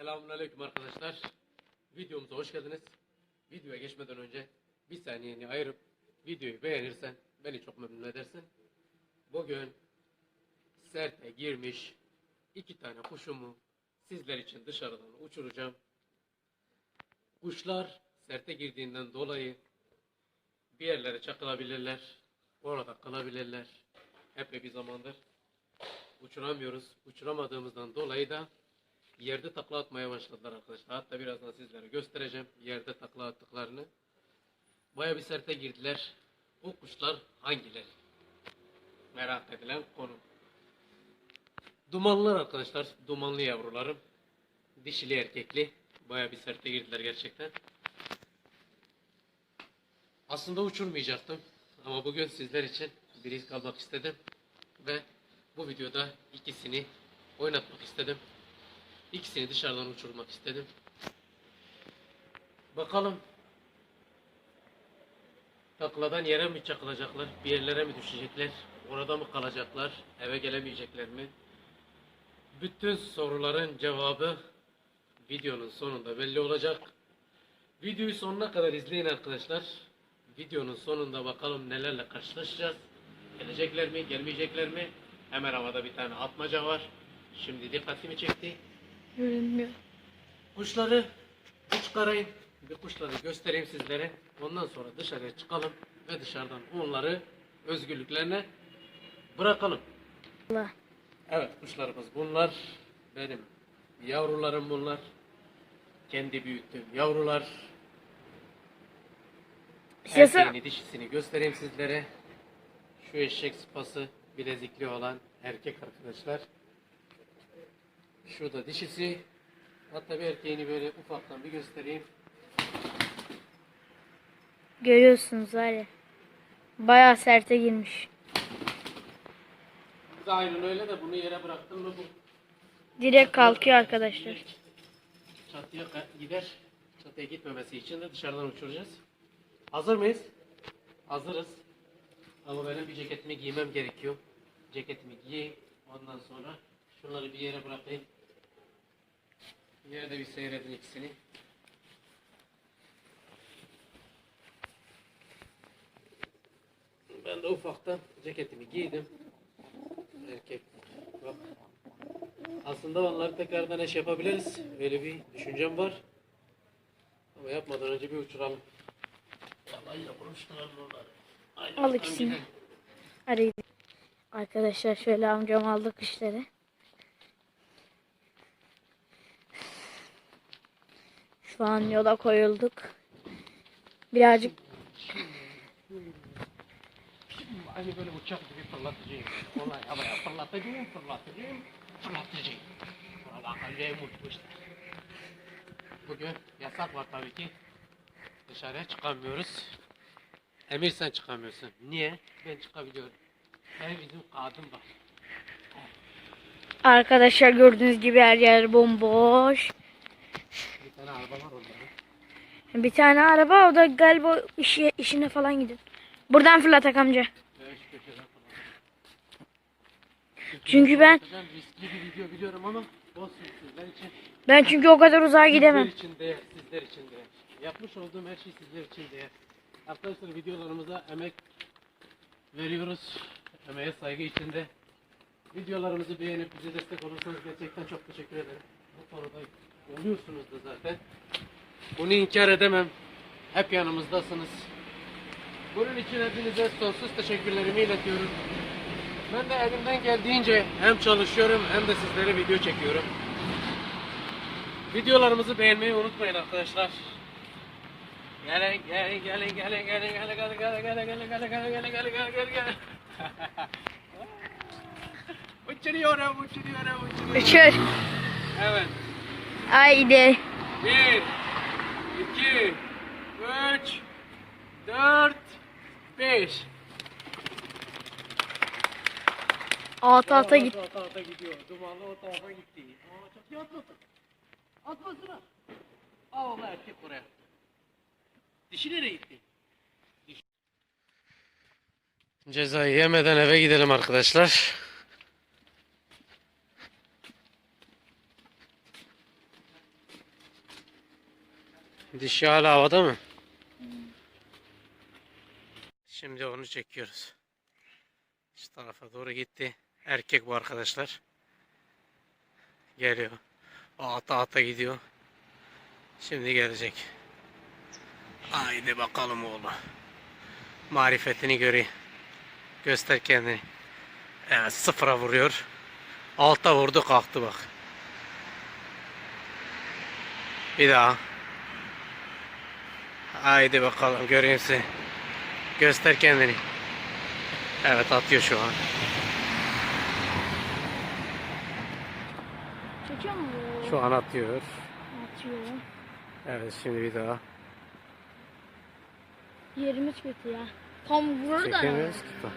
Selamünaleyküm arkadaşlar. Videomuza hoş geldiniz. Videoya geçmeden önce bir saniyeni ayırıp videoyu beğenirsen beni çok memnun edersin. Bugün serte girmiş iki tane kuşumu sizler için dışarıdan uçuracağım. Kuşlar serte girdiğinden dolayı bir yerlere çakılabilirler. Orada kalabilirler. Hep bir zamandır uçuramıyoruz. Uçuramadığımızdan dolayı da yerde takla atmaya başladılar arkadaşlar. Hatta birazdan sizlere göstereceğim yerde takla attıklarını. Baya bir serte girdiler. Bu kuşlar hangileri? Merak edilen konu. Dumanlılar arkadaşlar. Dumanlı yavrularım. Dişili erkekli. Baya bir serte girdiler gerçekten. Aslında uçurmayacaktım. Ama bugün sizler için bir risk almak istedim. Ve bu videoda ikisini oynatmak istedim. İkisini dışarıdan uçurmak istedim. Bakalım takladan yere mi çakılacaklar, bir yerlere mi düşecekler, orada mı kalacaklar, eve gelemeyecekler mi? Bütün soruların cevabı videonun sonunda belli olacak. Videoyu sonuna kadar izleyin arkadaşlar. Videonun sonunda bakalım nelerle karşılaşacağız. Gelecekler mi, gelmeyecekler mi? Hemen havada bir tane atmaca var. Şimdi dikkatimi çekti. Görünmüyor. Kuşları çıkarayım. Bir kuşları göstereyim sizlere. Ondan sonra dışarıya çıkalım ve dışarıdan onları özgürlüklerine bırakalım. Allah. Evet kuşlarımız bunlar. Benim yavrularım bunlar. Kendi büyüttüğüm yavrular. Sesi- Erkeğini dişisini göstereyim sizlere. Şu eşek sıpası bilezikli olan erkek arkadaşlar. Şurada dişisi. Hatta bir erkeğini böyle ufaktan bir göstereyim. Görüyorsunuz ya. Bayağı serte girmiş. Bu da aynen öyle de bunu yere bıraktım mı bu Direkt kalkıyor arkadaşlar. çatıya ka- gider. Çatıya gitmemesi için de dışarıdan uçuracağız. Hazır mıyız? Hazırız. Ama benim bir ceketimi giymem gerekiyor. Ceketimi giyeyim. Ondan sonra şunları bir yere bırakayım. Yerde bir seyredin ikisini. Ben de ufaktan ceketimi giydim. Erkek. Bak. Aslında onları tekrardan eş yapabiliriz. Öyle bir düşüncem var. Ama yapmadan önce bir uçuralım. Yalayla konuşturalım onları. Haydi Al ikisini. gidelim. Hadi. Arkadaşlar şöyle amcam aldı kuşları. Şu an yola koyulduk. Birazcık Aynı böyle uçak gibi fırlatacağım. Olay havaya fırlatacağım, fırlatacağım, fırlatacağım. Valla acayip uçmuşlar. Bugün yasak var tabii ki. Dışarıya çıkamıyoruz. Emir sen çıkamıyorsun. Niye? Ben çıkabiliyorum. Ben bizim kadın var. arkadaşlar gördüğünüz gibi her yer bomboş. Bir tane araba var onların. Bir tane araba o da galiba işi, işine falan gidiyor. Buradan fırlatak amca. Çünkü ben- riskli bir video biliyorum ama olsun sizler için. Ben çünkü o kadar uzağa gidemem. Sizler için değer, sizler için değer. Yapmış olduğum her şey sizler için değer. Arkadaşlar videolarımıza emek veriyoruz. Emeğe saygı içinde. Videolarımızı beğenip bize destek olursanız gerçekten çok teşekkür ederim. Bu konuda oluyorsunuz da zaten. Bunu inkar edemem. Hep yanımızdasınız. Bunun için hepinize sonsuz teşekkürlerimi iletiyorum. Ben de elimden geldiğince hem çalışıyorum hem de sizlere video çekiyorum. Videolarımızı beğenmeyi unutmayın arkadaşlar. Gelin gelin gelin gelin gelin gelin gelin gelin gelin gelin gelin gelin gelin gelin gelin gelin gelin Uçuruyorum uçuruyorum uçuruyorum. Uçur. Evet. Haydi. Bir, iki, üç, dört, beş. Alt alta git. Alt alta gidiyor. Dumanlı o tarafa gitti. Aa çatıya atmasın. Atmasın. Allah erkek oraya. Dişi nereye gitti? Dişi. Cezayı yemeden eve gidelim arkadaşlar. Dişi hala havada mı? Şimdi onu çekiyoruz. Şu tarafa doğru gitti. Erkek bu arkadaşlar. Geliyor. O ata ata gidiyor. Şimdi gelecek. Haydi bakalım oğlum. Marifetini göreyim. Göster kendini. Evet sıfıra vuruyor. Alta vurdu kalktı bak. Bir daha. Haydi bakalım göreyim seni. Göster kendini. Evet atıyor şu an. Çekiyor mu? Şu an atıyor. Atıyor. Evet şimdi bir daha. Yerimiz kötü ya. Tam vurur da. Ya. Çekemiyoruz ki. tam.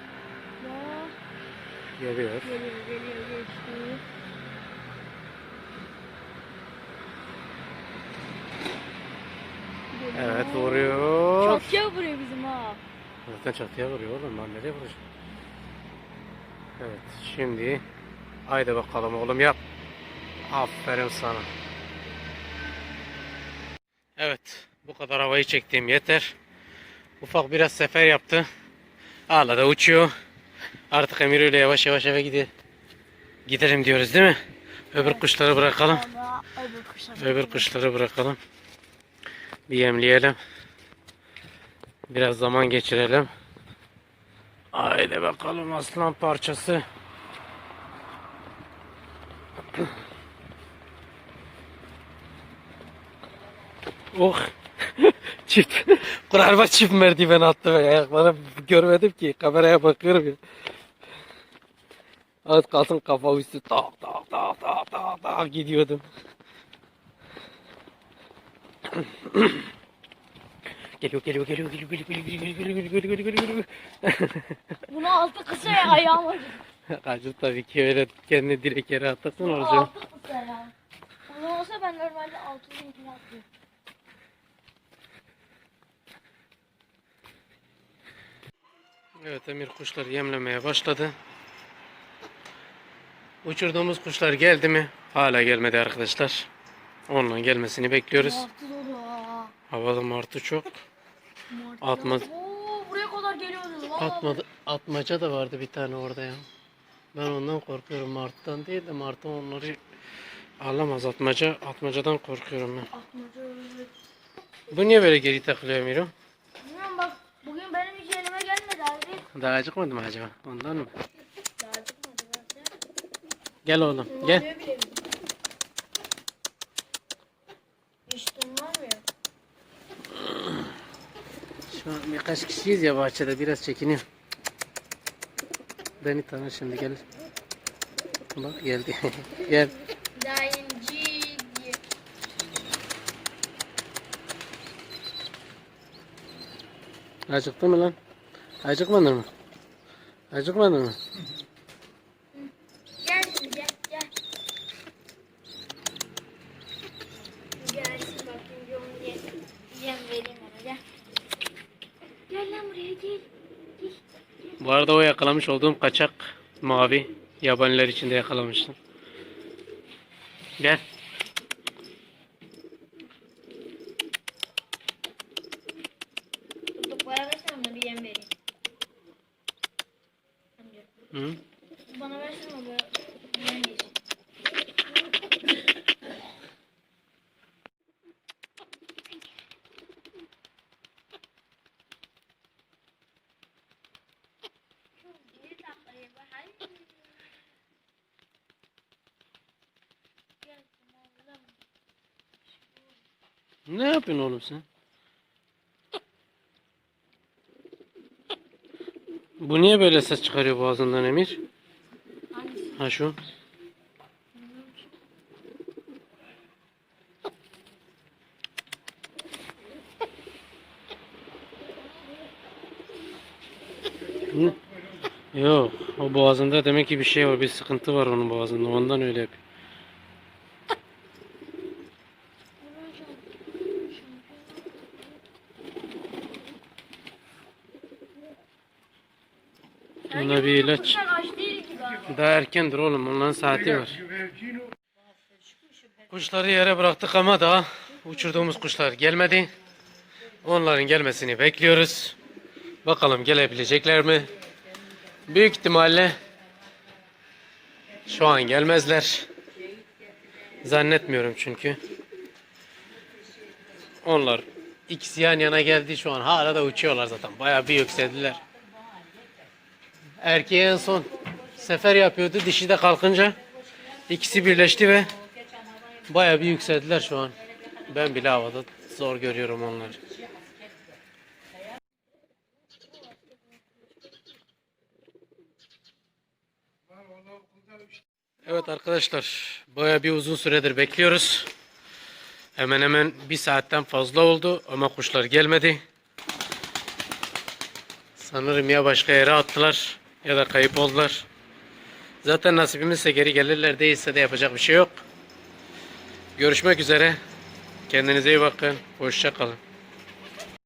Geliyor. Geliyor geliyor geçti. Geliyor. Evet vuruyor. Çatıya vuruyor bizim ha. Zaten çatıya vuruyor oğlum. Ben nereye vuracağım? Evet şimdi. Haydi bakalım oğlum yap. Aferin sana. Evet. Bu kadar havayı çektiğim yeter. Ufak biraz sefer yaptı. Hala da uçuyor. Artık Emir öyle yavaş yavaş eve gidiyor. Gidelim diyoruz değil mi? Öbür kuşları bırakalım. Öbür kuşları bırakalım. Bir yemleyelim. Biraz zaman geçirelim. Haydi bakalım aslan parçası. Oh. çift. Kurarma çift merdiven attı be. Ayakları görmedim ki. Kameraya bakıyorum ya. Az kalsın kafa üstü tak tak tak tak tak tak gidiyordum. Geliyor geliyor geliyor geliyor geliyor geliyor geliyor geliyor geliyor geliyor Bunu altı kısa ya ayağım acıyor. Acil tabii ki öyle kendini direkt yere atasın Bunu olacak. altı kısa ya. Bunu olsa ben normalde altı zincir atlıyorum. Evet Emir kuşlar yemlemeye başladı. Uçurduğumuz kuşlar geldi mi? Hala gelmedi arkadaşlar. Onunla gelmesini bekliyoruz. Martı dolu ha. Havada martı çok. Martı Atma, Oo buraya kadar geliyoruz. Vallahi atmadı, atmaca da vardı bir tane orada ya. Ben ondan korkuyorum martıdan değil de martı onları alamaz atmaca. Atmacadan korkuyorum ben. Atmaca. Bu niye böyle geri takılıyor Emir'im? Bilmiyorum bak bugün benim hiç elime gelmedi abi. Daha acıkmadı mı acaba? Ondan mı? Daha zaten. Gel oğlum gel. Oluyor bile bir. Hiç tınlamıyor. Şu an birkaç kişiyiz ya bahçede biraz çekiniyorum. Beni tanır şimdi gel. Bak geldi. gel. Acıktı mı lan? Acıkmadın mı? Acıkmadın mı? Gel şimdi gel gel. Gelsin bakayım bir onu ye. Yem vereyim ona gel. Gel lan buraya gel. Gel. Bu arada o yakalamış olduğum kaçak mavi yabaniler içinde yakalamıştım. Gel. Tutuklara versene ona bir yem vereyim. Amca, Hı? Bana versene onu bir yem yesin. Ne yapıyorsun oğlum sen? Bu niye böyle ses çıkarıyor boğazından Emir? Hangisi? Ha şu. Yok, o boğazında demek ki bir şey var, bir sıkıntı var onun boğazında. Ondan öyle yapıyor. Buna bir ilaç. Daha erkendir oğlum, onların saati var. Kuşları yere bıraktık ama daha uçurduğumuz kuşlar gelmedi. Onların gelmesini bekliyoruz. Bakalım gelebilecekler mi? Büyük ihtimalle şu an gelmezler. Zannetmiyorum çünkü. Onlar ikisi yan yana geldi şu an hala da uçuyorlar zaten. Bayağı bir yükseldiler. Erkeği en son sefer yapıyordu. Dişi de kalkınca ikisi birleşti ve bayağı bir yükseldiler şu an. Ben bile havada zor görüyorum onları. Evet arkadaşlar bayağı bir uzun süredir bekliyoruz. Hemen hemen bir saatten fazla oldu ama kuşlar gelmedi. Sanırım ya başka yere attılar ya da kayıp oldular. Zaten nasibimizse geri gelirler değilse de yapacak bir şey yok. Görüşmek üzere. Kendinize iyi bakın. Hoşça kalın.